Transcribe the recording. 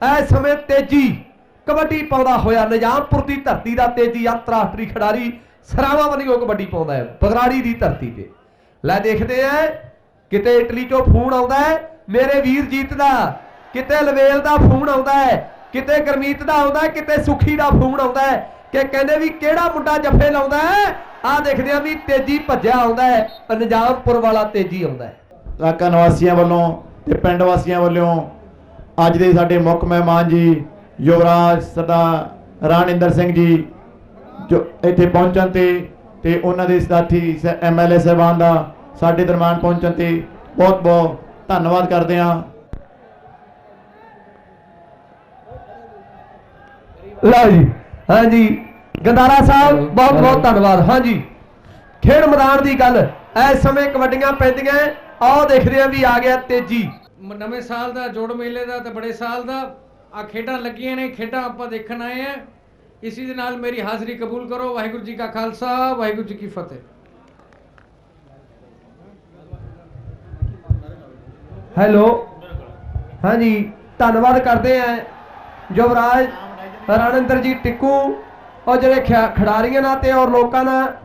ਇਸ ਸਮੇਂ ਤੇਜੀ। ਕਬੱਡੀ ਪਾਉਂਦਾ ਹੋਇਆ ਨਿਜ਼ਾਮਪੁਰ ਦੀ ਧਰਤੀ ਦਾ ਤੇਜੀ ਅੰਤਰਰਾਸ਼ਟਰੀ ਖਿਡਾਰੀ ਸਰਾਵਾਂ ਵੱਲੋਂ ਕਬੱਡੀ ਪਾਉਂਦਾ ਹੈ, ਬਗਰਾੜੀ ਦੀ ਧਰਤੀ ਤੇ। ਲੈ ਦੇਖਦੇ ਆ ਕਿਤੇ ਇਟਲੀ ਚੋਂ ਫੋਨ ਆਉਂਦਾ ਹੈ ਮੇਰੇ ਵੀਰ ਜੀਤ ਦਾ। ਕਿਤੇ ਲਵੇਲ ਦਾ ਫੋਨ ਆਉਂਦਾ ਹੈ ਕਿਤੇ ਗਰਮੀਤ ਦਾ ਆਉਂਦਾ ਕਿਤੇ ਸੁਖੀ ਦਾ ਫੋਨ ਆਉਂਦਾ ਹੈ ਕਿ ਕਹਿੰਦੇ ਵੀ ਕਿਹੜਾ ਮੁੰਡਾ ਜੱਫੇ ਲਾਉਂਦਾ ਹੈ ਆਹ ਦੇਖਦੇ ਆ ਵੀ ਤੇਜੀ ਭੱਜਿਆ ਆਉਂਦਾ ਹੈ ਨਿਜ਼ਾਮਪੁਰ ਵਾਲਾ ਤੇਜੀ ਆਉਂਦਾ ਹੈ ਇਲਾਕਾ ਨਿਵਾਸੀਆਂ ਵੱਲੋਂ ਤੇ ਪਿੰਡ ਵਾਸੀਆਂ ਵੱਲੋਂ ਅੱਜ ਦੇ ਸਾਡੇ ਮੁੱਖ ਮਹਿਮਾਨ ਜੀ ਯੁਵਰਾਜ ਸਰਦਾਰ ਰਾਣਿੰਦਰ ਸਿੰਘ ਜੀ ਜੋ ਇੱਥੇ ਪਹੁੰਚਣ ਤੇ ਤੇ ਉਹਨਾਂ ਦੇ ਸਾਥੀ ਐਮਐਲਏ ਸਾਹਿਬਾਨ ਦਾ ਸਾਡੇ ਦਰਮਿਆਨ ਪਹੁੰਚਣ ਤੇ ਬਹੁਤ ਬਹੁਤ ਧੰਨਵਾਦ ਕਰਦੇ ਹਾਂ। ਲਓ ਜੀ ਹਾਂਜੀ ਗੰਦਾਰਾ ਸਾਹਿਬ ਬਹੁਤ ਬਹੁਤ ਧੰਨਵਾਦ ਹਾਂਜੀ। ਖੇਡ ਮੈਦਾਨ ਦੀ ਗੱਲ ਇਸ ਸਮੇਂ ਕਬੱਡੀਆਂ ਪੈਂਦੀਆਂ ਆਹ ਦੇਖਦੇ ਆ ਵੀ ਆ ਗਿਆ ਤੇਜੀ। ਨਵੇਂ ਸਾਲ ਦਾ, ਜੋੜ ਮੇਲੇ ਦਾ ਤੇ ਬੜੇ ਸਾਲ ਦਾ। ਆ ਖੇਡਾਂ ਲੱਗੀਆਂ ਨੇ, ਖੇਡਾਂ ਆਪਾਂ ਦੇਖਣ ਆਏ ਆ। ਇਸੀ ਦੇ ਨਾਲ ਮੇਰੀ ਹਾਜ਼ਰੀ ਕਬੂਲ ਕਰੋ। ਵਾਹਿਗੁਰੂ ਜੀ ਕਾ ਖਾਲਸਾ, ਵਾਹਿਗੁਰੂ ਜੀ ਕੀ ਫਤਿਹ। ਹੈਲੋ। ਹਾਂਜੀ, ਧੰਨਵਾਦ ਕਰਦੇ ਆ ਯੁਵਰਾਜ, ਰਣਿੰਦਰ ਜੀ, ਟਿੱਕੂ ਔਰ ਜਿਹੜੇ ਖਿਆ- ਖਿਡਾਰੀਆਂ ਨਾਲ ਤੇ ਔਰ ਲੋਕਾਂ ਨਾਲ।